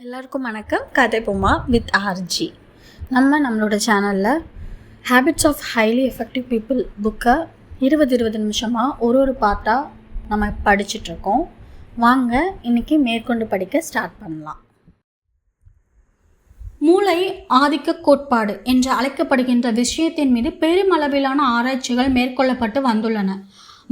எல்லாருக்கும் வணக்கம். கதை பொம்மா வித் ஆர்ஜி நம்ம நம்மளோட சேனலில் habits of highly effective people புக்கை இருபது இருபது நிமிஷமாக ஒரு ஒரு பாட்டாக நம்ம படிச்சிட்ருக்கோம் வாங்க இன்னைக்கு மேற்கொண்டு படிக்க ஸ்டார்ட் பண்ணலாம். மூளை ஆதிக்க கோட்பாடு என்று அழைக்கப்படுகின்ற விஷயத்தின் மீது பெருமளவிலான ஆராய்ச்சிகள் மேற்கொள்ளப்பட்டு வந்துள்ளன.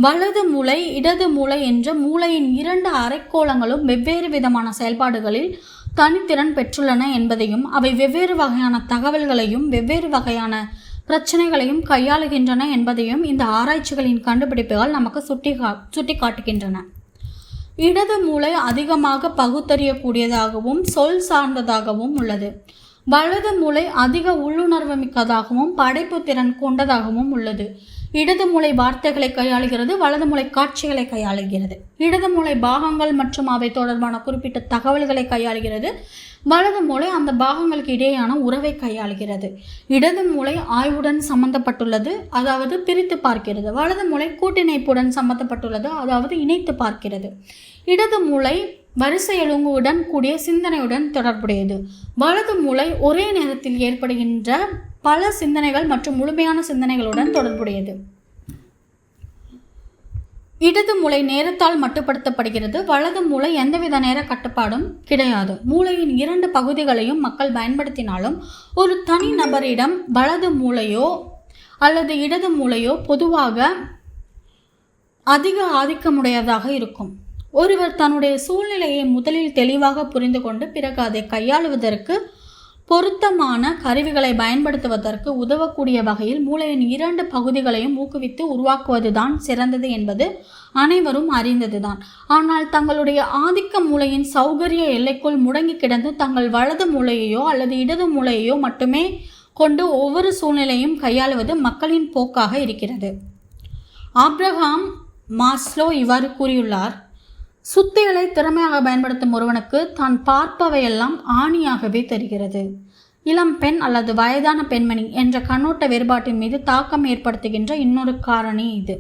வலது மூளை இடது மூளை என்ற மூளையின் இரண்டு அரைக்கோளங்களும் வெவ்வேறு விதமான செயல்பாடுகளில் தனித்திறன் பெற்றுள்ளன என்பதையும் அவை வெவ்வேறு வகையான தகவல்களையும் வெவ்வேறு வகையான பிரச்சனைகளையும் கையாளுகின்றன என்பதையும் இந்த ஆராய்ச்சிகளின் கண்டுபிடிப்புகள் நமக்கு சுட்டி கா சுட்டி காட்டுகின்றன இடது மூளை அதிகமாக பகுத்தறியக்கூடியதாகவும் சொல் சார்ந்ததாகவும் உள்ளது. வலது மூளை அதிக உள்ளுணர்வு மிக்கதாகவும் படைப்பு திறன் கொண்டதாகவும் உள்ளது. இடது மூளை வார்த்தைகளை கையாளுகிறது வலது மூளை காட்சிகளை கையாளுகிறது. இடது மூளை பாகங்கள் மற்றும் அவை தொடர்பான குறிப்பிட்ட தகவல்களை கையாளுகிறது. வலது மூளை அந்த பாகங்களுக்கு இடையேயான உறவை கையாளுகிறது. இடது மூளை ஆய்வுடன் சம்பந்தப்பட்டுள்ளது அதாவது பிரித்து பார்க்கிறது. வலது மூளை கூட்டிணைப்புடன் சம்பந்தப்பட்டுள்ளது அதாவது இணைத்து பார்க்கிறது. இடது மூளை வரிசை எழுங்குடன் கூடிய சிந்தனையுடன் தொடர்புடையது. வலது மூளை ஒரே நேரத்தில் ஏற்படுகின்ற பல சிந்தனைகள் மற்றும் முழுமையான சிந்தனைகளுடன் தொடர்புடையது. இடது மூளை நேரத்தால் மட்டுப்படுத்தப்படுகிறது. வலது மூளை எந்தவித நேர கட்டுப்பாடும் கிடையாது. மூளையின் இரண்டு பகுதிகளையும் மக்கள் பயன்படுத்தினாலும் ஒரு தனி நபரிடம் வலது மூளையோ அல்லது இடது மூளையோ பொதுவாக அதிக ஆதிக்கமுடையதாக இருக்கும். ஒருவர் தன்னுடைய சூழ்நிலையை முதலில் தெளிவாக புரிந்து கொண்டு பிறகு அதை கையாளுவதற்கு பொருத்தமான கருவிகளை பயன்படுத்துவதற்கு உதவக்கூடிய வகையில் மூளையின் இரண்டு பகுதிகளையும் ஊக்குவித்து உருவாக்குவதுதான் சிறந்தது என்பது அனைவரும் அறிந்ததுதான். ஆனால் தங்களுடைய ஆதிக்க மூளையின் சௌகரிய எல்லைக்குள் முடங்கி கிடந்து தங்கள் வலது மூளையையோ அல்லது இடது மூளையையோ மட்டுமே கொண்டு ஒவ்வொரு சூழ்நிலையும் கையாளுவது மக்களின் போக்காக இருக்கிறது. ஆப்ரஹாம் மாஸ்லோ இவ்வாறு கூறியுள்ளார். சுத்திகளை திறமையாக பயன்படுத்தும் ஒருவனுக்கு தான் பார்ப்பவையெல்லாம் ஆணியாகவே தெரிகிறது. இளம் பெண் அல்லது வயதான பெண்மணி என்ற கண்ணோட்ட வேறுபாட்டின் மீது தாக்கம் ஏற்படுத்துகின்ற இன்னொரு காரணி இது.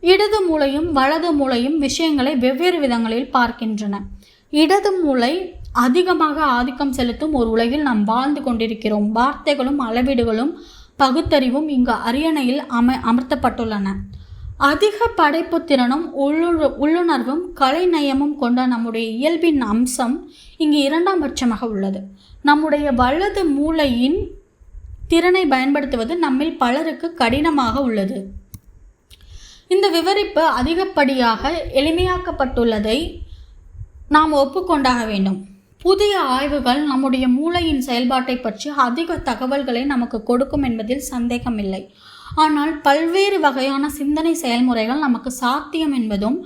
இடது மூளையும் வலது மூளையும் விஷயங்களை வெவ்வேறு விதங்களில் பார்க்கின்றன. இடது மூளை அதிகமாக ஆதிக்கம் செலுத்தும் ஒரு உலகில் நாம் வாழ்ந்து கொண்டிருக்கிறோம். வார்த்தைகளும் அளவீடுகளும் பகுத்தறிவும் இங்கு அரியணையில் அம அமர்த்தப்பட்டுள்ளன. அதிக படைப்பு திறனும் உள்ளு உள்ளுணர்வும் கலைநயமும் கொண்ட நம்முடைய இயல்பின் அம்சம் இங்கு இரண்டாம் பட்சமாக உள்ளது. நம்முடைய வலது மூளையின் திறனை பயன்படுத்துவது நம்மில் பலருக்கு கடினமாக உள்ளது. இந்த விவரிப்பு அதிகப்படியாக எளிமையாக்கப்பட்டுள்ளதை நாம் ஒப்புக்கொண்டாக வேண்டும். புதிய ஆய்வுகள் நம்முடைய மூளையின் செயல்பாட்டை பற்றி அதிக தகவல்களை நமக்கு கொடுக்கும் என்பதில் சந்தேகமில்லை. ஆனால் பல்வேறு வகையான சிந்தனை செயல்முறைகள் நமக்கு சாத்தியம் என்பதும்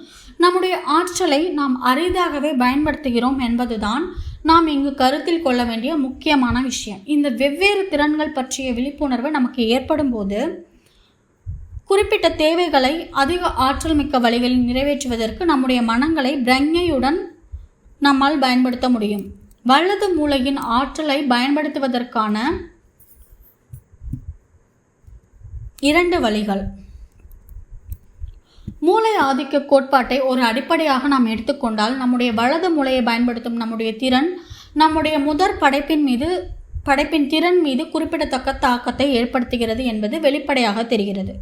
நம்முடைய ஆற்றலை நாம் அரிதாகவே பயன்படுத்துகிறோம் என்பதுதான் நாம் இங்கு கருத்தில் கொள்ள வேண்டிய முக்கியமான விஷயம். இந்த வெவ்வேறு திறன்கள் பற்றிய விழிப்புணர்வு நமக்கு ஏற்படும் போது குறிப்பிட்ட தேவைகளை அதிக ஆற்றல் மிக்க வழிகளில் நிறைவேற்றுவதற்கு நம்முடைய மனங்களை பிரங்கையுடன் நம்மால் பயன்படுத்த முடியும். வலது மூளையின் ஆற்றலை பயன்படுத்துவதற்கான இரண்டு வழிகள். மூளை ஆதிக்க கோட்பாட்டை ஒரு அடிப்படையாக நாம் எடுத்துக்கொண்டால் நம்முடைய வலது மூளையை பயன்படுத்தும் நம்முடைய திறன் நம்முடைய முதற் படைப்பின் மீது படைப்பின் திறன் மீது குறிப்பிடத்தக்க தாக்கத்தை ஏற்படுத்துகிறது என்பது வெளிப்படையாக தெரிகிறது.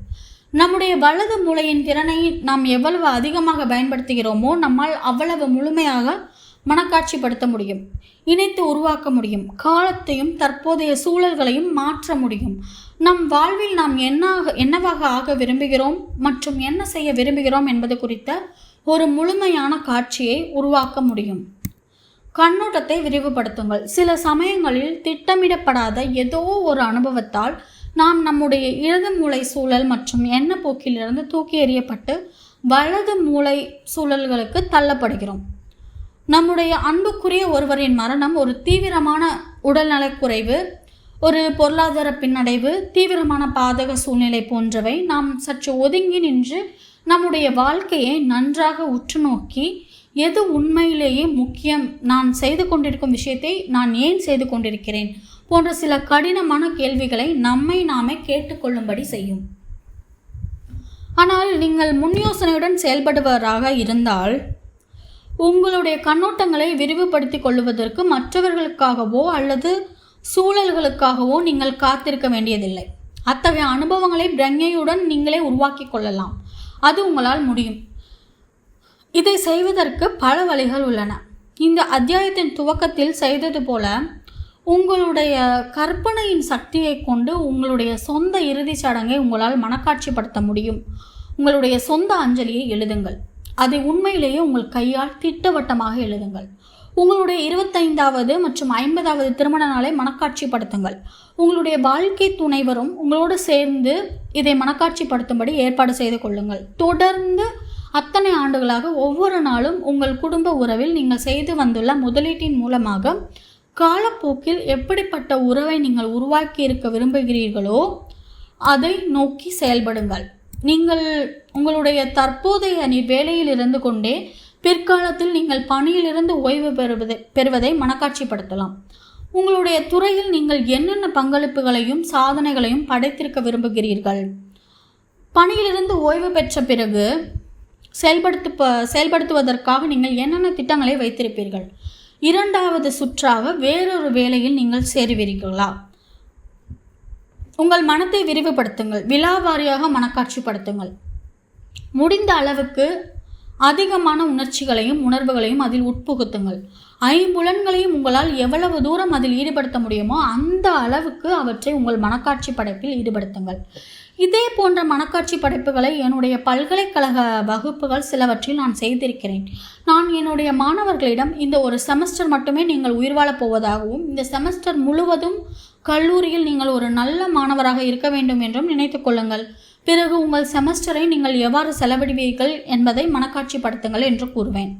நம்முடைய வலது மூளையின் திறனை நாம் எவ்வளவு அதிகமாக பயன்படுத்துகிறோமோ நம்மால் அவ்வளவு முழுமையாக மனக்காட்சிப்படுத்த முடியும். இணைத்து உருவாக்க முடியும். காலத்தையும் தற்போதைய சூழல்களையும் மாற்ற முடியும். நம் வாழ்வில் நாம் என்னாக என்னவாக ஆக விரும்புகிறோம் மற்றும் என்ன செய்ய விரும்புகிறோம் என்பது குறித்த ஒரு முழுமையான காட்சியை உருவாக்க முடியும். கண்ணோட்டத்தை விரிவுபடுத்துங்கள். சில சமயங்களில் திட்டமிடப்படாத ஏதோ ஒரு அனுபவத்தால் நாம் நம்முடைய இடது மூளை சூழல் மற்றும் எண்ண போக்கிலிருந்து தூக்கி எறியப்பட்டு வலது மூளை சூழல்களுக்கு தள்ளப்படுகிறோம். நம்முடைய அன்புக்குரிய ஒருவரின் மரணம் ஒரு தீவிரமான உடல்நலக்குறைவு ஒரு பொருளாதார பின்னடைவு தீவிரமான பாதக சூழ்நிலை போன்றவை நாம் சற்று ஒதுங்கி நின்று நம்முடைய வாழ்க்கையை நன்றாக உற்று நோக்கி எது உண்மையிலேயே முக்கியம் நான் செய்து கொண்டிருக்கும் விஷயத்தை நான் ஏன் செய்து கொண்டிருக்கிறேன் போன்ற சில கடினமான கேள்விகளை நம்மை நாமே கேட்டுக்கொள்ளும்படி செய்யும். ஆனால் நீங்கள் முன் யோசனையுடன் செயல்படுவராக இருந்தால் உங்களுடைய கண்ணோட்டங்களை விரிவுபடுத்திக் கொள்வதற்கு மற்றவர்களுக்காகவோ அல்லது சூழல்களுக்காகவோ நீங்கள் காத்திருக்க வேண்டியதில்லை. அத்தகைய அனுபவங்களை பிரங்கையுடன் நீங்களே உருவாக்கி கொள்ளலாம். அது உங்களால் முடியும். இதை செய்வதற்கு பல வழிகள் உள்ளன. இந்த அத்தியாயத்தின் துவக்கத்தில் செய்தது போல உங்களுடைய கற்பனையின் சக்தியை கொண்டு உங்களுடைய சொந்த இறுதிச் சடங்கை உங்களால் மனக்காட்சிப்படுத்த முடியும். உங்களுடைய சொந்த அஞ்சலியை எழுதுங்கள். அதை உண்மையிலேயே உங்கள் கையால் திட்டவட்டமாக எழுதுங்கள். உங்களுடைய இருபத்தைந்தாவது மற்றும் ஐம்பதாவது திருமண நாளை மனக்காட்சிப்படுத்துங்கள். உங்களுடைய வாழ்க்கை துணைவரும் உங்களோடு சேர்ந்து இதை மனக்காட்சிப்படுத்தும்படி ஏற்பாடு செய்து கொள்ளுங்கள். தொடர்ந்து அத்தனை ஆண்டுகளாக ஒவ்வொரு நாளும் உங்கள் குடும்ப உறவில் நீங்கள் செய்து வந்துள்ள முதலீட்டின் மூலமாக காலப்போக்கில் எப்படிப்பட்ட உறவை நீங்கள் உருவாக்கி இருக்க விரும்புகிறீர்களோ அதை நோக்கி செயல்படுங்கள். நீங்கள் உங்களுடைய தற்போதைய வேலையில் இருந்து கொண்டே பிற்காலத்தில் நீங்கள் பணியிலிருந்து ஓய்வு பெறுவதை பெறுவதை மனக்காட்சிப்படுத்தலாம். உங்களுடைய துறையில் நீங்கள் என்னென்ன பங்களிப்புகளையும் சாதனைகளையும் படைத்திருக்க விரும்புகிறீர்கள்? பணியிலிருந்து ஓய்வு பெற்ற பிறகு செயல்படுத்து செயல்படுத்துவதற்காக நீங்கள் என்னென்ன திட்டங்களை வைத்திருப்பீர்கள்? இரண்டாவது சுற்றாக வேறொரு வேலையில் நீங்கள் சேருவீர்களா? உங்கள் மனத்தை விரிவுபடுத்துங்கள். விழாவாரியாக மனக்காட்சிப்படுத்துங்கள். முடிந்த அளவுக்கு அதிகமான உணர்ச்சிகளையும் உணர்வுகளையும் அதில் உட்புகுத்துங்கள். ஐம்புலன்களையும் உங்களால் எவ்வளவு தூரம் அதில் ஈடுபடுத்த முடியுமோ அந்த அளவுக்கு அவற்றை உங்கள் மனக்காட்சி படைப்பில் ஈடுபடுத்துங்கள். இதே போன்ற மனக்காட்சி படைப்புகளை என்னுடைய பல்கலைக்கழக வகுப்புகள் சிலவற்றில் நான் செய்திருக்கிறேன். நான் என்னுடைய மாணவர்களிடம் இந்த ஒரு செமஸ்டர் மட்டுமே நீங்கள் உயிர் வாழப் போவதாகவும் இந்த செமஸ்டர் முழுவதும் கல்லூரியில் நீங்கள் ஒரு நல்ல மாணவராக இருக்க வேண்டும் என்றும் நினைத்து கொள்ளுங்கள். பிறகு உங்கள் செமஸ்டரை நீங்கள் எவ்வாறு செலவிடுவீர்கள் என்பதை மனக்காட்சிப்படுத்துங்கள் என்று கூறுவேன்.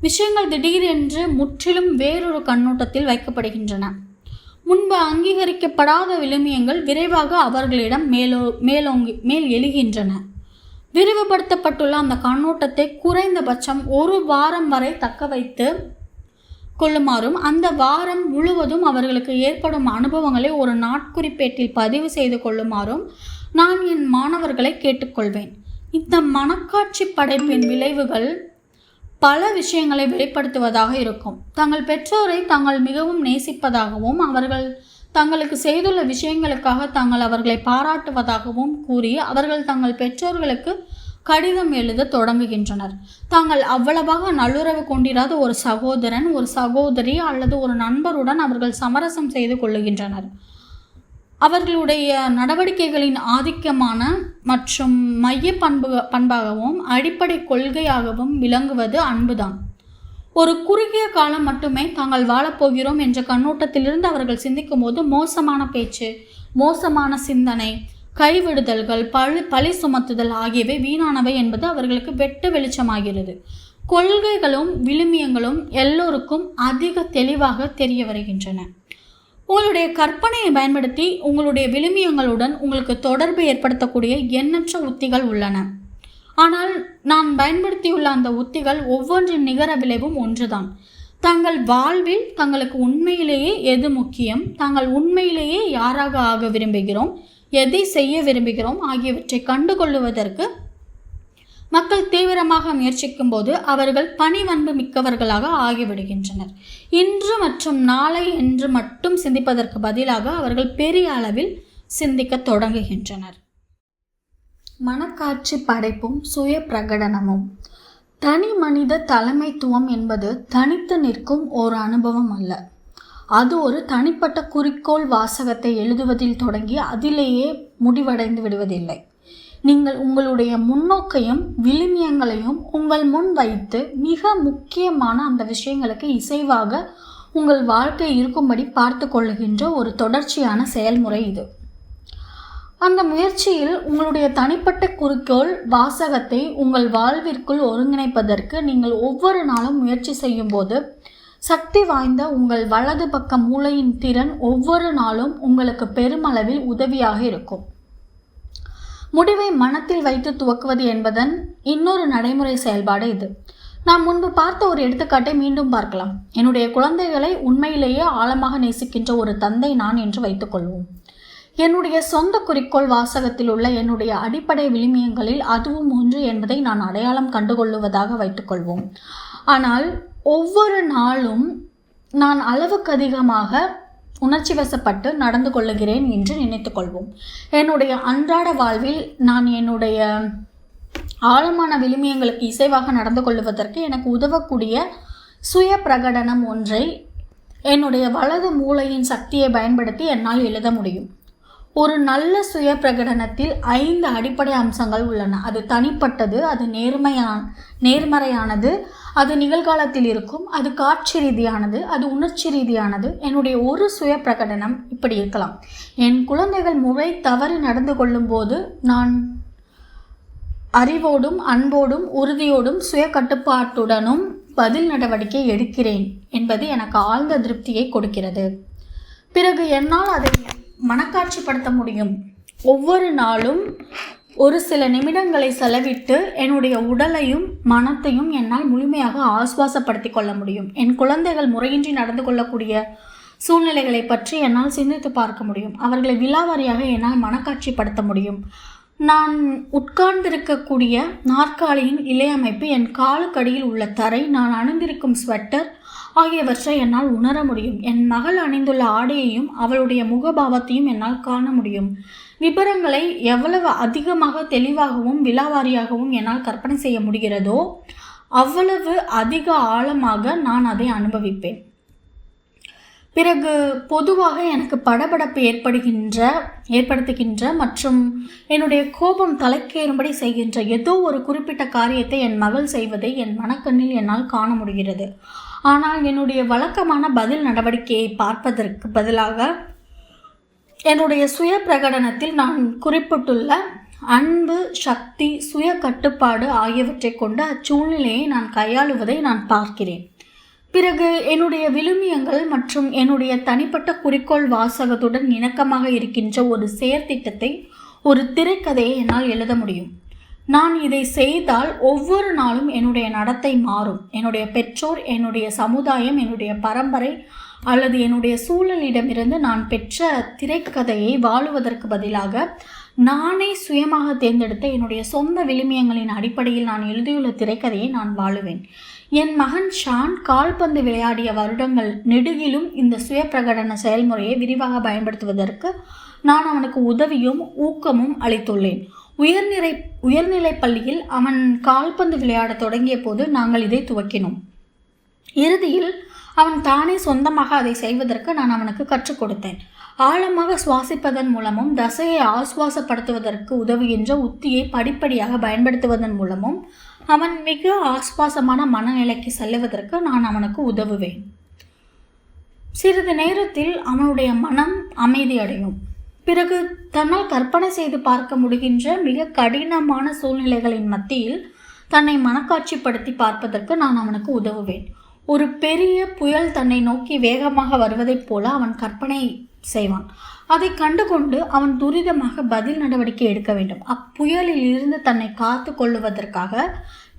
விஷயங்கள் திடீரென்று முற்றிலும் வேறொரு கண்ணோட்டத்தில் வைக்கப்படுகின்றன. முன்பு அங்கீகரிக்கப்படாத விழுமியங்கள் விரைவாக அவர்களிடம் மேலோ மேலோங்கி மேல் எழுகின்றன. விரிவுபடுத்தப்பட்டுள்ள அந்த கண்ணோட்டத்தை குறைந்தபட்சம் ஒரு வாரம் வரை தக்க வைத்து கொள்ளுமாறும் அந்த வாரம் முழுவதும் அவர்களுக்கு ஏற்படும் அனுபவங்களை ஒரு நாட்குறிப்பேட்டில் பதிவு செய்து கொள்ளுமாறும் நான் என் மாணவர்களை கேட்டுக்கொள்வேன். இந்த மனக்காட்சி படைப்பின் விளைவுகள் பல விஷயங்களை வெளிப்படுத்துவதாக இருக்கும். தங்கள் பெற்றோரை தாங்கள் மிகவும் நேசிப்பதாகவும் அவர்கள் தங்களுக்கு செய்துள்ள விஷயங்களுக்காக தாங்கள் அவர்களை பாராட்டுவதாகவும் கூறி அவர்கள் தங்கள் பெற்றோர்களுக்கு கடிதம் எழுத தொடங்குகின்றனர். தாங்கள் அவ்வளவாக நல்லுறவு கொண்டிராத ஒரு சகோதரன் ஒரு சகோதரி அல்லது ஒரு நண்பருடன் அவர்கள் சமரசம் செய்து கொள்ளுகின்றனர். அவர்களுடைய நடவடிக்கைகளின் ஆதிக்கமான மற்றும் மைய பண்பு பண்பாகவும் அடிப்படை கொள்கையாகவும் விளங்குவது அன்புதான். ஒரு குறுகிய காலம் மட்டுமே தாங்கள் வாழப்போகிறோம் என்ற கண்ணோட்டத்திலிருந்து அவர்கள் சிந்திக்கும் போது மோசமான பேச்சு மோசமான சிந்தனை கைவிடுதல்கள் பழி பழி சுமத்துதல் ஆகியவை வீணானவை என்பது அவர்களுக்கு வெட்ட வெளிச்சமாகிறது. கொள்கைகளும் விழுமியங்களும் எல்லோருக்கும் அதிக தெளிவாக தெரிய வருகின்றன. உங்களுடைய கற்பனையை பயன்படுத்தி உங்களுடைய விழுமியங்களுடன் உங்களுக்கு தொடர்பு ஏற்படுத்தக்கூடிய எண்ணற்ற உத்திகள் உள்ளன. ஆனால் நான் பயன்படுத்தியுள்ள அந்த உத்திகள் ஒவ்வொன்றின் நிகர விளைவும் ஒன்றுதான். தங்கள் வாழ்வில் தங்களுக்கு உண்மையிலேயே எது முக்கியம்? தாங்கள் உண்மையிலேயே யாராக ஆக விரும்புகிறோம்? எதை செய்ய விரும்புகிறோம் ஆகியவற்றை கண்டுகொள்ளுவதற்கு மக்கள் தீவிரமாக முயற்சிக்கும் போது அவர்கள் பணிவன்பு மிக்கவர்களாக ஆகிவிடுகின்றனர். இன்று மற்றும் நாளை என்று மட்டும் சிந்திப்பதற்கு பதிலாக அவர்கள் பெரிய அளவில் சிந்திக்க தொடங்குகின்றனர். மனக்காட்சி படைப்பும் சுய பிரகடனமும். தனி மனித தலைமைத்துவம் என்பது தனித்து நிற்கும் ஒரு அனுபவம் அல்ல. அது ஒரு தனிப்பட்ட குறிக்கோள் வாசகத்தை எழுதுவதில் தொடங்கி அதிலேயே முடிவடைந்து விடுவதில்லை. நீங்கள் உங்களுடைய முன்னோக்கையும் விழுமியங்களையும் உங்கள் முன் வைத்து மிக முக்கியமான அந்த விஷயங்களுக்கு இசைவாக உங்கள் வாழ்க்கை இருக்கும்படி பார்த்து கொள்ளுகின்ற ஒரு தொடர்ச்சியான செயல்முறை இது. அந்த முயற்சியில் உங்களுடைய தனிப்பட்ட குறிக்கோள் வாசகத்தை உங்கள் வாழ்விற்குள் ஒருங்கிணைப்பதற்கு நீங்கள் ஒவ்வொரு நாளும் முயற்சி செய்யும்போது சக்தி வாய்ந்த உங்கள் வலது பக்க மூளையின் திறன் ஒவ்வொரு நாளும் உங்களுக்கு பெருமளவில் உதவியாக இருக்கும். முடிவை மனத்தில் வைத்து துவக்குவது என்பதன் இன்னொரு நடைமுறை செயல்பாடு இது. நாம் முன்பு பார்த்த ஒரு எடுத்துக்காட்டை மீண்டும் பார்க்கலாம். என்னுடைய குழந்தைகளை உண்மையிலேயே ஆழமாக நேசிக்கின்ற ஒரு தந்தை நான் என்று வைத்துக்கொள்வோம் என்னுடைய சொந்த குறிக்கோள் வாசகத்தில் உள்ள என்னுடைய அடிப்படை விழுமியங்களில் அதுவும் ஒன்று என்பதை நான் அடையாளம் கண்டுகொள்ளுவதாக வைத்துக்கொள்வோம் ஆனால் ஒவ்வொரு நாளும் நான் அளவுக்கு அதிகமாக உணர்ச்சி வசப்பட்டு நடந்து கொள்ளுகிறேன் என்று நினைத்துக்கொள்வோம் என்னுடைய அன்றாட வாழ்வில் நான் என்னுடைய ஆழமான விழுமியங்களுக்கு இசைவாக நடந்து கொள்வதற்கு எனக்கு உதவக்கூடிய சுய பிரகடனம் ஒன்றை என்னுடைய வலது மூளையின் சக்தியை பயன்படுத்தி என்னால் எழுத முடியும். ஒரு நல்ல சுய பிரகடனத்தில் ஐந்து அடிப்படை அம்சங்கள் உள்ளன. அது தனிப்பட்டது அது நேர்மையான நேர்மறையானது அது நிகழ்காலத்தில் இருக்கும் அது காட்சி ரீதியானது அது உணர்ச்சி ரீதியானது. என்னுடைய ஒரு சுய பிரகடனம் இப்படி இருக்கலாம். என் குழந்தைகள் முறை தவறு நடந்து கொள்ளும்போது நான் அறிவோடும் அன்போடும் உறுதியோடும் சுய கட்டுப்பாட்டுடனும் பதில் நடவடிக்கை எடுக்கிறேன் என்பது எனக்கு ஆழ்ந்த திருப்தியை கொடுக்கிறது. பிறகு என்னால் அதை மனக்காட்சிப்படுத்த முடியும். ஒவ்வொரு நாளும் ஒரு சில நிமிடங்களை செலவிட்டு என்னுடைய உடலையும் மனத்தையும் என்னால் முழுமையாக ஆஸ்வாசப்படுத்தி கொள்ள முடியும். என் குழந்தைகள் முறையின்றி நடந்து கொள்ளக்கூடிய சூழ்நிலைகளை பற்றி என்னால் சிந்தித்து பார்க்க முடியும். அவர்களை விலாவாரியாக என்னால் மனக்காட்சிப்படுத்த முடியும். நான் உட்கார்ந்திருக்கக்கூடிய நாற்காலியின் இலையமைப்பு என் காலுக்கடியில் உள்ள தரை நான் அணிந்திருக்கும் ஸ்வெட்டர் ஆகியவற்றை என்னால் உணர முடியும். என் மகள் அணிந்துள்ள ஆடையையும் அவளுடைய முகபாவத்தையும் என்னால் காண முடியும். விபரங்களை எவ்வளவு அதிகமாக தெளிவாகவும் விலாவாரியாகவும் என்னால் கற்பனை செய்ய முடிகிறதோ அவ்வளவு அதிக ஆழமாக நான் அதை அனுபவிப்பேன். பிறகு பொதுவாக எனக்கு படபடப்பு ஏற்படுகின்ற ஏற்படுத்துகின்ற மற்றும் என்னுடைய கோபம் தலைக்கேறும்படி செய்கின்ற ஏதோ ஒரு குறிப்பிட்ட காரியத்தை என் மகள் செய்வதை என் மனக்கண்ணில் என்னால் காண முடிகிறது. ஆனால் என்னுடைய வழக்கமான பதில் நடவடிக்கையை பார்ப்பதற்கு பதிலாக என்னுடைய சுய பிரகடனத்தில் நான் குறிப்பிட்டுள்ள அன்பு சக்தி சுய கட்டுப்பாடு ஆகியவற்றை கொண்டு அச்சூழ்நிலையை நான் கையாளுவதை நான் பார்க்கிறேன். பிறகு என்னுடைய விழுமியங்கள் மற்றும் என்னுடைய தனிப்பட்ட குறிக்கோள் வாசகத்துடன் இணக்கமாக இருக்கின்ற ஒரு செயற்திட்டத்தை ஒரு திரைக்கதையை என்னால் எழுத முடியும். நான் இதை செய்தால் ஒவ்வொரு நாளும் என்னுடைய நடத்தை மாறும். என்னுடைய பெற்றோர் என்னுடைய சமுதாயம் என்னுடைய பரம்பரை அல்லது என்னுடைய சூழலிடமிருந்து நான் பெற்ற திரைக்கதையை வாழுவதற்கு பதிலாக நானே சுயமாக தேர்ந்தெடுத்த என்னுடைய சொந்த விளிமியங்களின் அடிப்படையில் நான் எழுதியுள்ள திரைக்கதையை நான் வாழுவேன். என் மகன் ஷான் கால்பந்து விளையாடிய வருடங்கள் நெடுகிலும் இந்த சுய பிரகடன செயல்முறையை விரிவாக பயன்படுத்துவதற்கு நான் அவனுக்கு உதவியும் ஊக்கமும் அளித்துள்ளேன். உயர்நிலை உயர்நிலை பள்ளியில் அவன் கால்பந்து விளையாடத் தொடங்கிய போது நாங்கள் இதை துவக்கினோம். இறுதியில் அவன் தானே சொந்தமாக அதை செய்வதற்கு நான் அவனுக்கு கற்றுக் கொடுத்தேன். ஆழமாக சுவாசிப்பதன் மூலமும் தசையை ஆசுவாசப்படுத்துவதற்கு உதவுகின்ற உத்தியை படிப்படியாக பயன்படுத்துவதன் மூலமும் அவன் மிக ஆஸ்வாசமான மனநிலைக்கு செல்லுவதற்கு நான் அவனுக்கு உதவுவேன். சிறிது நேரத்தில் அவனுடைய மனம் அமைதியடையும் பிறகு தன்னால் கற்பனை செய்து பார்க்க முடிகின்ற மிக கடினமான சூழ்நிலைகளின் மத்தியில் தன்னை மனக்காட்சிப்படுத்தி பார்ப்பதற்கு நான் அவனுக்கு உதவுவேன். ஒரு பெரிய புயல் தன்னை நோக்கி வேகமாக வருவதைப் போல அவன் கற்பனை செய்வான். அதை கண்டுகொண்டு அவன் துரிதமாக பதில் நடவடிக்கை எடுக்க வேண்டும். அப்புயலில் இருந்து தன்னை காத்து கொள்ளுவதற்காக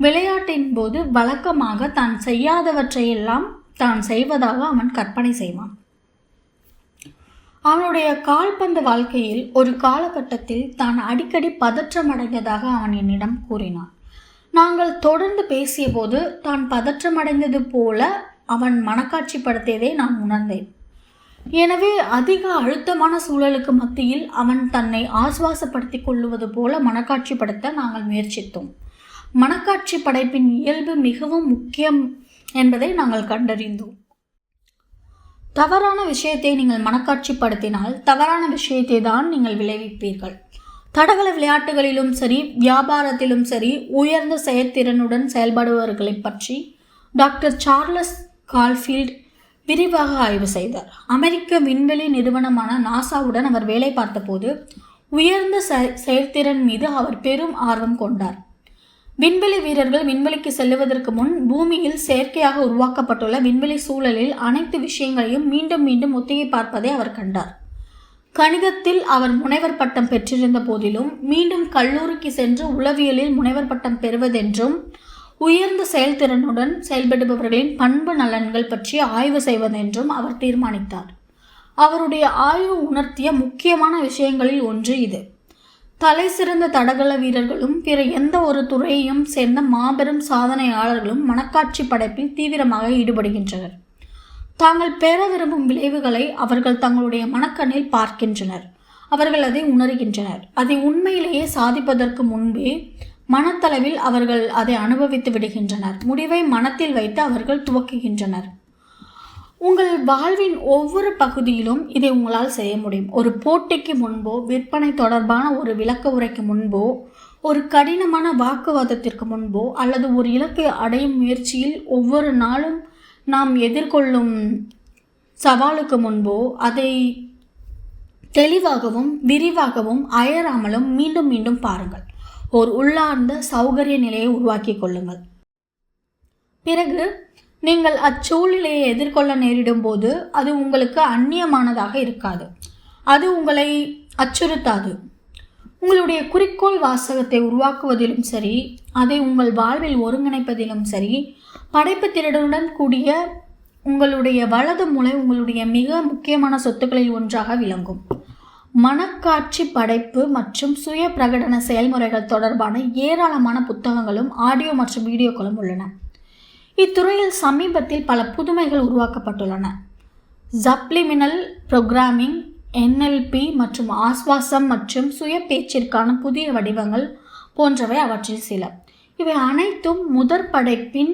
விளையாட்டின் போது வழக்கமாக தான் செய்யாதவற்றையெல்லாம் தான் செய்வதாக அவன் கற்பனை செய்வான். அவனுடைய கால்பந்து வாழ்க்கையில் ஒரு காலகட்டத்தில் தான் அடிக்கடி பதற்றமடைந்ததாக அவன் என்னிடம் கூறினான். நாங்கள் தொடர்ந்து பேசியபோது தான் பதற்றமடைந்தது போல அவன் மனக்காட்சிப்படுத்தியதை நான் உணர்ந்தேன். எனவே அதிக அழுத்தமான சூழலுக்கு மத்தியில் அவன் தன்னை ஆசுவாசப்படுத்திக் கொள்ளுவது போல மனக்காட்சிப்படுத்த நாங்கள் முயற்சித்தோம். மனக்காட்சி படைப்பின் இயல்பு மிகவும் முக்கியம் என்பதை நாங்கள் கண்டறிந்தோம். தவறான விஷயத்தை நீங்கள் மனக்காட்சிப்படுத்தினால் தவறான விஷயத்தை தான் நீங்கள் விளைவிப்பீர்கள். தடகள விளையாட்டுகளிலும் சரி வியாபாரத்திலும் சரி உயர்ந்த செயற்திறனுடன் செயல்படுபவர்களை பற்றி டாக்டர் சார்லஸ் கால்ஃபீல்ட் விரிவாக ஆய்வு செய்தார். அமெரிக்க விண்வெளி நிறுவனமான நாசாவுடன் அவர் வேலை பார்த்தபோது உயர்ந்த செயற்திறன் மீது அவர் பெரும் ஆர்வம் கொண்டார். விண்வெளி வீரர்கள் விண்வெளிக்கு செல்லுவதற்கு முன் பூமியில் செயற்கையாக உருவாக்கப்பட்டுள்ள விண்வெளி சூழலில் அனைத்து விஷயங்களையும் மீண்டும் மீண்டும் ஒத்திகை பார்ப்பதை அவர் கண்டார். கணிதத்தில் அவர் முனைவர் பட்டம் பெற்றிருந்த போதிலும் மீண்டும் கல்லூரிக்கு சென்று உளவியலில் முனைவர் பட்டம் பெறுவதென்றும் உயர்ந்த செயல்திறனுடன் செயல்படுபவர்களின் பண்பு நலன்கள் பற்றி ஆய்வு செய்வதென்றும் அவர் தீர்மானித்தார். அவருடைய ஆய்வு உணர்த்திய முக்கியமான விஷயங்களில் ஒன்று இது. தலை சிறந்த தடகள வீரர்களும் பிற எந்த ஒரு துறையையும் சேர்ந்த மாபெரும் சாதனையாளர்களும் மனக்காட்சி படைப்பில் தீவிரமாக ஈடுபடுகின்றனர். தாங்கள் பெற விரும்பும் விளைவுகளை அவர்கள் தங்களுடைய மனக்கண்ணில் பார்க்கின்றனர். அவர்கள் அதை உணர்கின்றனர். அதை உண்மையிலேயே சாதிப்பதற்கு முன்பே மனத்தளவில் அவர்கள் அதை அனுபவித்து விடுகின்றனர். முடிவை மனத்தில் வைத்து அவர்கள் துவக்குகின்றனர். உங்கள் வாழ்வின் ஒவ்வொரு பகுதியிலும் இதை உங்களால் செய்ய முடியும். ஒரு போட்டிக்கு முன்போ விற்பனை தொடர்பான ஒரு விளக்க உரைக்கு முன்போ ஒரு கடினமான வாக்குவாதத்திற்கு முன்போ அல்லது ஒரு இலக்கை அடையும் முயற்சியில் ஒவ்வொரு நாளும் நாம் எதிர்கொள்ளும் சவாலுக்கு முன்போ அதை தெளிவாகவும் விரிவாகவும் அயராமலும் மீண்டும் மீண்டும் பாருங்கள். ஒரு உள்ளார்ந்த சௌகரிய நிலையை உருவாக்கி கொள்ளுங்கள். பிறகு நீங்கள் அச்சூழ்நிலையை எதிர்கொள்ள நேரிடும் போது அது உங்களுக்கு அந்நியமானதாக இருக்காது. அது உங்களை அச்சுறுத்தாது. உங்களுடைய குறிக்கோள் வாசகத்தை உருவாக்குவதிலும் சரி அதை உங்கள் வாழ்வில் ஒருங்கிணைப்பதிலும் சரி படைப்பு திறனுடன் கூடிய உங்களுடைய வலது மூளை உங்களுடைய மிக முக்கியமான சொத்துக்களில் ஒன்றாக விளங்கும். மனக்காட்சி படைப்பு மற்றும் சுய பிரகடன செயல்முறைகள் தொடர்பான ஏராளமான புத்தகங்களும் ஆடியோ மற்றும் வீடியோக்களும் உள்ளன. இத்துறையில் சமீபத்தில் பல புதுமைகள் உருவாக்கப்பட்டுள்ளன. ஜப்ளிமினல் ப்ரோக்ராமிங் என்எல்பி மற்றும் ஆஸ்வாசம் மற்றும் சுய பேச்சிற்கான புதிய வடிவங்கள் போன்றவை அவற்றில் சில. இவை அனைத்தும் முதற் படைப்பின்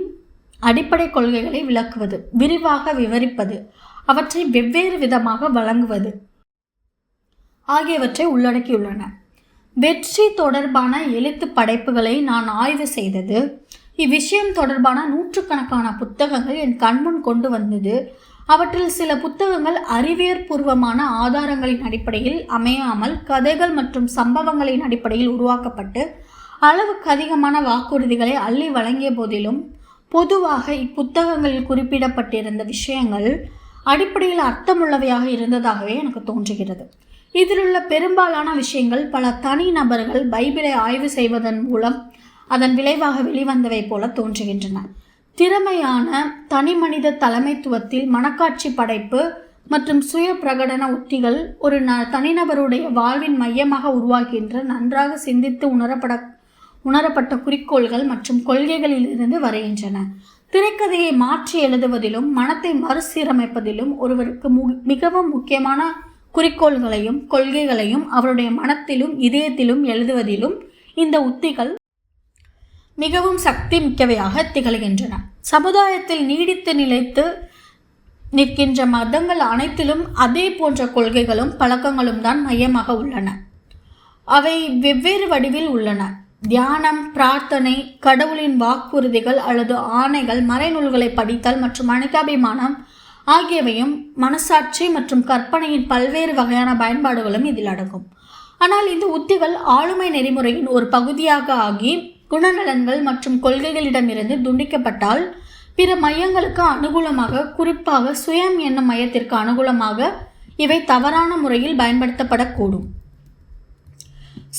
அடிப்படை கொள்கைகளை விளக்குவது விரிவாக விவரிப்பது அவற்றை வெவ்வேறு விதமாக வழங்குவது ஆகியவற்றை உள்ளடக்கியுள்ளன. வெற்றி தொடர்பான எழுத்து படைப்புகளை நான் ஆய்வு செய்தது இவ்விஷயம் தொடர்பான நூற்றுக்கணக்கான புத்தகங்கள் என் கண்முன் கொண்டு வந்தது. அவற்றில் சில புத்தகங்கள் அறிவியற்பூர்வமான ஆதாரங்களின் அடிப்படையில் அமையாமல் கதைகள் மற்றும் சம்பவங்களின் அடிப்படையில் உருவாக்கப்பட்டு அளவுக்கு அதிகமான வாக்குறுதிகளை அள்ளி வழங்கிய போதிலும் பொதுவாக இப்புத்தகங்களில் குறிப்பிடப்பட்டிருந்த விஷயங்கள் அடிப்படையில் அர்த்தமுள்ளவையாக இருந்ததாகவே எனக்கு தோன்றுகிறது. இதிலுள்ள பெரும்பாலான விஷயங்கள் பல தனி நபர்கள் பைபிளை ஆய்வு செய்வதன் மூலம் அதன் விளைவாக வெளிவந்தவை போல தோன்றுகின்றன. திறமையான தனிமனித தலைமைத்துவத்தில் மனக்காட்சி படைப்பு மற்றும் சுய பிரகடன உத்திகள் ஒரு ந தனிநபருடைய வாழ்வின் மையமாக உருவாகின்ற நன்றாக சிந்தித்து உணரப்பட உணரப்பட்ட குறிக்கோள்கள் மற்றும் கொள்கைகளிலிருந்து வருகின்றன. திரைக்கதையை மாற்றி எழுதுவதிலும் மனத்தை மறுசீரமைப்பதிலும் ஒருவருக்கு மு மிகவும் முக்கியமான குறிக்கோள்களையும் கொள்கைகளையும் அவருடைய மனத்திலும் இதயத்திலும் எழுதுவதிலும் இந்த உத்திகள் மிகவும் சக்தி மிக்கவையாக திகழ்கின்றன. சமுதாயத்தில் நீடித்து நிலைத்து நிற்கின்ற மதங்கள் அனைத்திலும் அதே போன்ற கொள்கைகளும் பழக்கங்களும் தான் மையமாக உள்ளன. அவை வெவ்வேறு வடிவில் உள்ளன. தியானம் பிரார்த்தனை கடவுளின் வாக்குறுதிகள் அல்லது ஆணைகள் மறைநூல்களை படித்தல் மற்றும் மனிதாபிமானம் ஆகியவையும் மனசாட்சி மற்றும் கற்பனையின் பல்வேறு வகையான பயன்பாடுகளும் இதில் அடங்கும். ஆனால் இந்த உத்திகள் ஆளுமை நெறிமுறையின் ஒரு பகுதியாக ஆகி குணநலன்கள் மற்றும் கொள்கைகளிடமிருந்து துண்டிக்கப்பட்டால் பிற மையங்களுக்கு அனுகூலமாக குறிப்பாக சுயம் என்னும் மையத்திற்கு அனுகூலமாக இவை தவறான முறையில் பயன்படுத்தப்படக்கூடும்.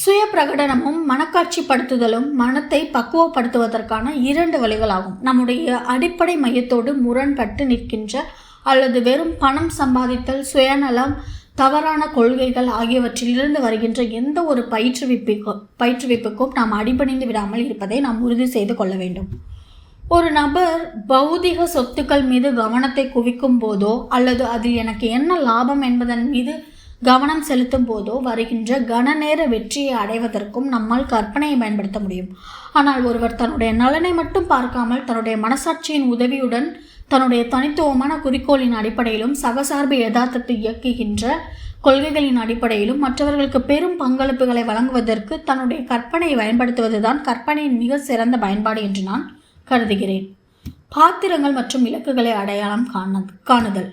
சுய பிரகடனமும் மனக்காட்சிப்படுத்துதலும் மனத்தை பக்குவப்படுத்துவதற்கான இரண்டு வழிகளாகும். நம்முடைய அடிப்படை மையத்தோடு முரண்பட்டு நிற்கின்ற அல்லது வெறும் பணம் சம்பாதித்தல் சுயநலம் தவறான கொள்கைகள் ஆகியவற்றிலிருந்து வருகின்ற எந்த ஒரு பயிற்றுவிப்புக்கும் பயிற்றுவிப்புக்கும் நாம் அடிபணிந்து விடாமல் இருப்பதை நாம் உறுதி செய்து கொள்ள வேண்டும். ஒரு நபர் பௌதிக சொத்துக்கள் மீது கவனத்தை குவிக்கும் போதோ அல்லது அதில் எனக்கு என்ன லாபம் என்பதன் மீது கவனம் செலுத்தும் போதோ வருகின்ற கனநேர வெற்றியை அடைவதற்கும் நம்மால் கற்பனையை பயன்படுத்த முடியும். ஆனால் ஒருவர் தன்னுடைய நலனை மட்டும் பார்க்காமல் தன்னுடைய மனசாட்சியின் உதவியுடன் தன்னுடைய தனித்துவமான குறிக்கோளின் அடிப்படையிலும் சகசார்பு யதார்த்தத்தை இயக்குகின்ற கொள்கைகளின் அடிப்படையிலும் மற்றவர்களுக்கு பெரும் பங்களிப்புகளை வழங்குவதற்கு தன்னுடைய கற்பனையை பயன்படுத்துவதுதான் கற்பனையின் மிக சிறந்த பயன்பாடு என்று நான் கருதுகிறேன். பாத்திரங்கள் மற்றும் இலக்குகளை அடையாளம் காண காணுதல்.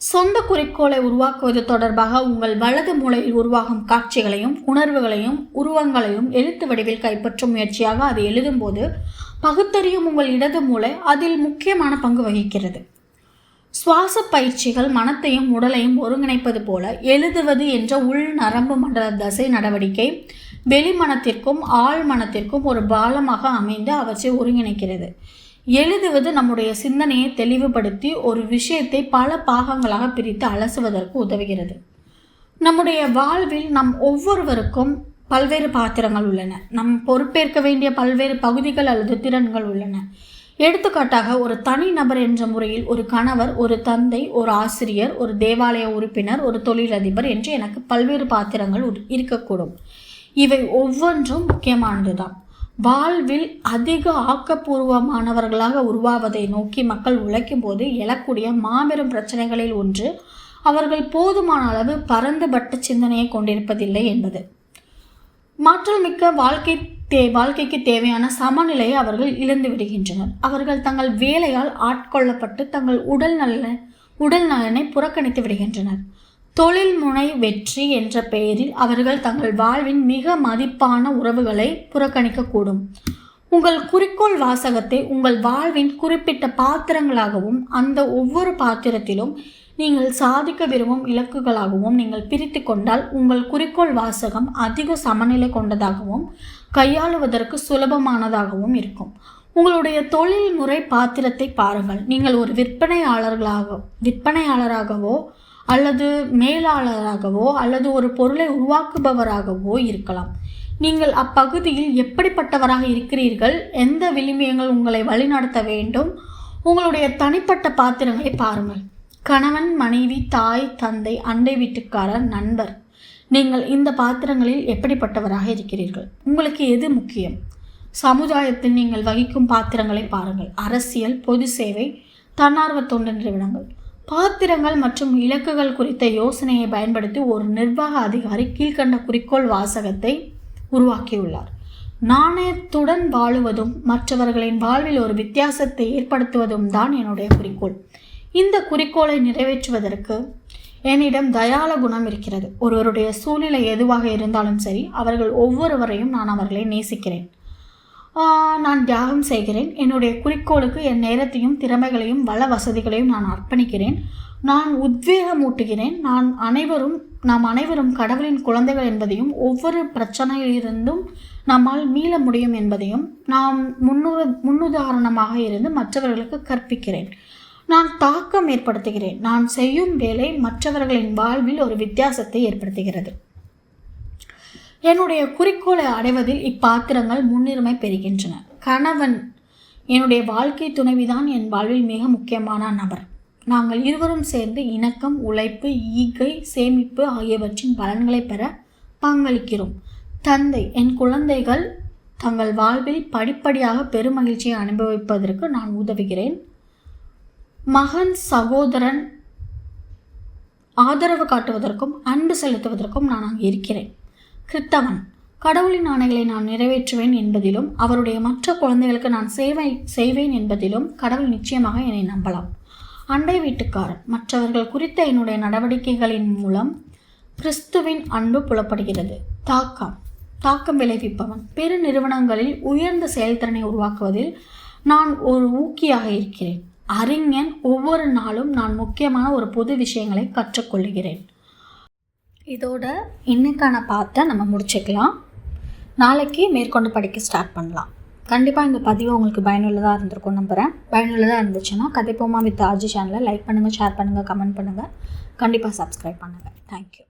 சொந்த குறிக்கோளை உருவாக்குவது தொடர்பாக உங்கள் வலது மூலையில் உருவாகும் காட்சிகளையும் உணர்வுகளையும் உருவங்களையும் எழுத்து வடிவில் கைப்பற்றும் முயற்சியாக அதை எழுதும்போது பகுத்தறியும் உங்கள் இடது மூளை அதில் முக்கியமான பங்கு வகிக்கிறது. சுவாச பயிற்சிகள் மனத்தையும் உடலையும் ஒருங்கிணைப்பது போல எழுதுவது என்ற உள் நரம்பு மண்டல தசை நடவடிக்கை வெளிமனத்திற்கும் ஆழ் மனத்திற்கும் ஒரு பாலமாக அமைந்து அவற்றை ஒருங்கிணைக்கிறது. எழுதுவது நம்முடைய சிந்தனையை தெளிவுபடுத்தி ஒரு விஷயத்தை பல பாகங்களாக பிரித்து அலசுவதற்கு உதவுகிறது. நம்முடைய வாழ்வில் நம் ஒவ்வொருவருக்கும் பல்வேறு பாத்திரங்கள் உள்ளன. நம் பொறுப்பேற்க வேண்டிய பல்வேறு பகுதிகள் அல்லது திறன்கள் உள்ளன. எடுத்துக்காட்டாக ஒரு தனி நபர் என்ற முறையில் ஒரு கணவர் ஒரு தந்தை ஒரு ஆசிரியர் ஒரு தேவாலய உறுப்பினர் ஒரு தொழிலதிபர் என்று எனக்கு பல்வேறு பாத்திரங்கள் இருக்கக்கூடும். இவை ஒவ்வொன்றும் முக்கியமானதுதான். வாழ்வில் அதிக ஆக்கப்பூர்வமானவர்களாக உருவாவதை நோக்கி மக்கள் உழைக்கும் போது எழக்கூடிய மாபெரும் பிரச்சனைகளில் ஒன்று அவர்கள் போதுமான அளவு பரந்துபட்ட சிந்தனையை கொண்டிருப்பதில்லை என்பது. மாற்றல் மிக்க வாழ்க்கை தே வாழ்க்கைக்கு தேவையான சமநிலையை அவர்கள் இழந்து விடுகின்றனர். அவர்கள் தங்கள் வேலையால் ஆட்கொள்ளப்பட்டு தங்கள் உடல் நலனை உடல் நலனை புறக்கணித்து விடுகின்றனர். தொழில்முனை வெற்றி என்ற பெயரில் அவர்கள் தங்கள் வாழ்வின் மிக மதிப்பான உறவுகளை புறக்கணிக்கக்கூடும். உங்கள் குறிக்கோள் வாசகத்தை உங்கள் வாழ்வின் குறிப்பிட்ட பாத்திரங்களாகவும் அந்த ஒவ்வொரு பாத்திரத்திலும் நீங்கள் சாதிக்க விரும்பும் இலக்குகளாகவும் நீங்கள் பிரித்து கொண்டால் உங்கள் குறிக்கோள் வாசகம் அதிக சமநிலை கொண்டதாகவும் கையாளுவதற்கு சுலபமானதாகவும் இருக்கும். உங்களுடைய தொழில்முறை பாத்திரத்தை பாருங்கள். நீங்கள் ஒரு விற்பனையாளர்களாக விற்பனையாளராகவோ அல்லது மேலாளராகவோ அல்லது ஒரு பொருளை உருவாக்குபவராகவோ இருக்கலாம். நீங்கள் அப்பகுதியில் எப்படிப்பட்டவராக இருக்கிறீர்கள்? எந்த விளிமியங்கள் உங்களை வழிநடத்த வேண்டும்? உங்களுடைய தனிப்பட்ட பாத்திரங்களை பாருங்கள். கணவன் மனைவி தாய் தந்தை அண்டை வீட்டுக்காரர் நண்பர். நீங்கள் இந்த பாத்திரங்களில் எப்படிப்பட்டவராக இருக்கிறீர்கள்? உங்களுக்கு எது முக்கியம்? சமுதாயத்தில் நீங்கள் வகிக்கும் பாத்திரங்களை பாருங்கள். அரசியல் பொது சேவை தன்னார்வ தொண்டு நிறுவனங்கள். பாத்திரங்கள் மற்றும் இலக்குகள் குறித்த யோசனையை பயன்படுத்தி ஒரு நிர்வாக அதிகாரி கீழ்க்கண்ட குறிக்கோள் வாசகத்தை உருவாக்கியுள்ளார். நாணயத்துடன் வாழுவதும் மற்றவர்களின் வாழ்வில் ஒரு வித்தியாசத்தை ஏற்படுத்துவதும் தான் என்னுடைய குறிக்கோள். இந்த குறிக்கோளை நிறைவேற்றுவதற்கு என்னிடம் தயால குணம் இருக்கிறது. ஒருவருடைய சூழ்நிலை எதுவாக இருந்தாலும் சரி அவர்கள் ஒவ்வொருவரையும் நான் அவர்களை நேசிக்கிறேன். நான் தியாகம் செய்கிறேன். என்னுடைய குறிக்கோளுக்கு என் நேரத்தையும் திறமைகளையும் வள வசதிகளையும் நான் அர்ப்பணிக்கிறேன். நான் உத்வேகமூட்டுகிறேன். நான் அனைவரும் நாம் அனைவரும் கடவுளின் குழந்தைகள் என்பதையும் ஒவ்வொரு பிரச்சனையிலிருந்தும் நம்மால் மீள முடியும் என்பதையும் நாம் முன்னு முன்னுதாரணமாக இருந்து மற்றவர்களுக்கு கற்பிக்கிறேன். நான் தாக்கம் ஏற்படுத்துகிறேன். நான் செய்யும் வேலை மற்றவர்களின் வாழ்வில் ஒரு வித்தியாசத்தை ஏற்படுத்துகிறது. என்னுடைய குறிக்கோளை அடைவதில் இப்பாத்திரங்கள் முன்னுரிமை பெறுகின்றன. கணவன் என்னுடைய வாழ்க்கை துணைவிதான் என் வாழ்வில் மிக முக்கியமான நபர். நாங்கள் இருவரும் சேர்ந்து இணக்கம் உழைப்பு ஈகை சேமிப்பு ஆகியவற்றின் பலன்களை பெற பங்களிக்கிறோம். தந்தை என் குழந்தைகள் தங்கள் வாழ்வில் படிப்படியாக பெருமகிழ்ச்சியை அனுபவிப்பதற்கு நான் உதவுகிறேன். மகன் சகோதரன் ஆதரவு காட்டுவதற்கும் அன்பு செலுத்துவதற்கும் நான் அங்கே இருக்கிறேன். கிறித்தவன் கடவுளின் ஆணைகளை நான் நிறைவேற்றுவேன் என்பதிலும் அவருடைய மற்ற குழந்தைகளுக்கு நான் சேவை செய்வேன் என்பதிலும் கடவுள் நிச்சயமாக என்னை நம்பலாம். அண்டை வீட்டுக்காரன். மற்றவர்கள் குறித்த என்னுடைய நடவடிக்கைகளின் மூலம் கிறிஸ்துவின் அன்பு புலப்படுகிறது. தாக்கம். தாக்கம் விளைவிப்பவன். பெரு நிறுவனங்களில் உயர்ந்த செயல்திறனை உருவாக்குவதில் நான் ஒரு ஊக்கியாக இருக்கிறேன். அறிஞன் ஒவ்வொரு நாளும் நான் முக்கியமான ஒரு புது விஷயங்களை கற்றுக்கொள்கிறேன். இதோட இன்னைக்கான பாட்டை நம்ம முடிச்சுக்கலாம். நாளைக்கு மேற்கொண்டு படிக்க ஸ்டார்ட் பண்ணலாம். கண்டிப்பாக இந்த பதிவு உங்களுக்கு பயனுள்ளதாக இருந்திருக்கும் நம்புகிறேன் பயனுள்ளதாக இருந்துச்சுன்னா கதைப்போமா வித் ஆஜி சேனலை லைக் பண்ணுங்கள் ஷேர் பண்ணுங்கள் கமெண்ட் பண்ணுங்கள் கண்டிப்பாக சப்ஸ்கிரைப் பண்ணுங்கள் தேங்க்யூ